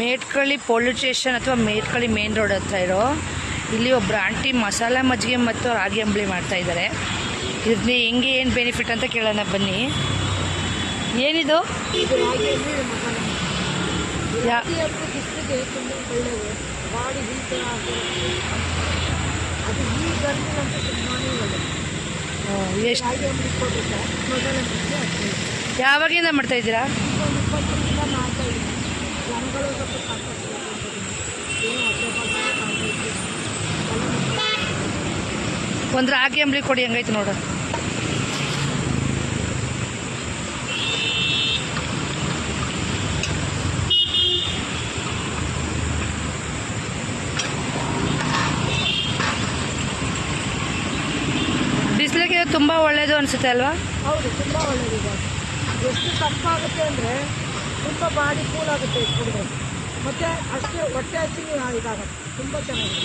Metagalli police station ಅಥವಾ Metagalli main road ಹತ್ರ ಇರೋ ಇಲ್ಲಿ ಒಬ್ಬರು ಆಂಟಿ ಮಸಾಲ ಮಜ್ಜಿಗೆ ಮತ್ತು ರಾಗಿ ಅಂಬಳಿ ಮಾಡ್ತಾ ಇದ್ದಾರೆ. ಇದ್ರಲ್ಲಿ ಹೆಂಗೆ ಏನು ಬೆನಿಫಿಟ್ ಅಂತ ಕೇಳೋಣ ಬನ್ನಿ. ಏನಿದು? ಇದು ಮಾಡ್ತಾ ಇದ್ದೀರಾ? ಎಷ್ಟು ಯಾವಾಗಿಂದ ಇದ್ದೀರಾ ಒಂದು ಇಪ್ಪತ್ತು ವರ್ಷದಿಂದ ಮಾಡ್ತಾ ಇದ್ದೀನಿ ಜನಗಳು ಸ್ವಲ್ಪ ಸಾಕಾಗ್ತದೆ ಏನು ಹೊಟ್ಟೆ ಪಾಠ ಮಾಡ್ತಾ ಇದ್ದೀನಿ ಒಂದು ರಾಗಿ ಅಂಬ್ಲಿ ಕೊಡಿ, ಹೆಂಗೈತೆ ನೋಡು. ಬಿಸಿಲಿಗೆ ತುಂಬ ಒಳ್ಳೆಯದು ಅನಿಸುತ್ತೆ ಅಲ್ವಾ? ಹೌದು, ತುಂಬ ಒಳ್ಳೇದು ಎಷ್ಟು ತಪ್ಪಾಗುತ್ತೆ ಅಂದರೆ ತುಂಬ ಬಾಡಿ ಕೂಲ್ ಆಗುತ್ತೆ ಮತ್ತು ಅಷ್ಟೇ ಹೊಟ್ಟೆ ಹಸಿವು ಇದಾಗುತ್ತೆ. ತುಂಬ ಚೆನ್ನಾಗಿದೆ.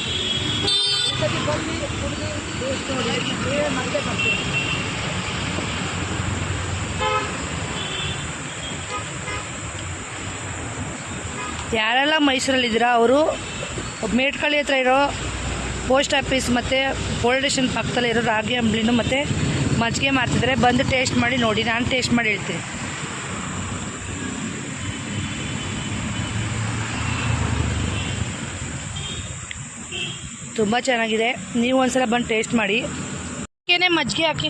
ಒಂದ್ಸತಿ ಬಂದು ಕುಡಿದು ಟೇಸ್ಟ್ ನೋಡಿ. ಬೇರೆ ಮತ್ತೆ ಬರ್ತೀವಿ ಯಾರೆಲ್ಲ ಮೈಸೂರಲ್ಲಿದ್ದೀರಾ ಅವರು ಮೇಟ್ಕಳ್ಳಿ ಹತ್ರ ಇರೋ ಪೋಸ್ಟ್ ಆಫೀಸ್ ಮತ್ತು ಪೊಲೀಸ್ ಸ್ಟೇಷನ್ ಇರೋ ರಾಗಿ ಅಂಬ್ಲಿನೂ ಮತ್ತು ಮಜ್ಜಿಗೆ ಮಾಡ್ತಿದ್ರೆ ಬಂದು ಟೇಸ್ಟ್ ಮಾಡಿ ನೋಡಿ. ನಾನು ಟೇಸ್ಟ್ ಮಾಡಿ ಹೇಳ್ತೀನಿ. ತುಂಬ ಚೆನ್ನಾಗಿದೆ. ನೀವು ಒಂದ್ಸಲ ಬಂದು ಟೇಸ್ಟ್ ಮಾಡಿ. ಏನೇ ಮಜ್ಜಿಗೆ ಹಾಕಿ.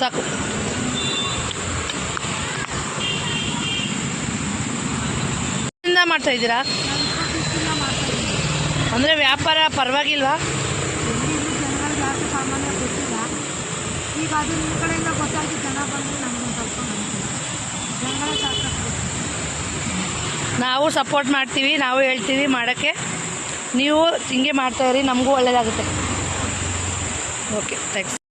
ಸಾಕು. ಮಾಡ್ತಾ ಇದ್ದೀರಾ? ಅಂದರೆ ವ್ಯಾಪಾರ ಪರವಾಗಿಲ್ವಾ? ಈಗ ನಾವು ಸಪೋರ್ಟ್ ಮಾಡ್ತೀವಿ ನಾವು ಹೇಳ್ತೀವಿ ಮಾಡೋಕ್ಕೆ. ನೀವು ಹಿಂಗೆ ಮಾಡ್ತಾ ಇರಿ ನಮಗೂ ಒಳ್ಳೆಯದಾಗುತ್ತೆ ಓಕೆ ಥ್ಯಾಂಕ್ಸ್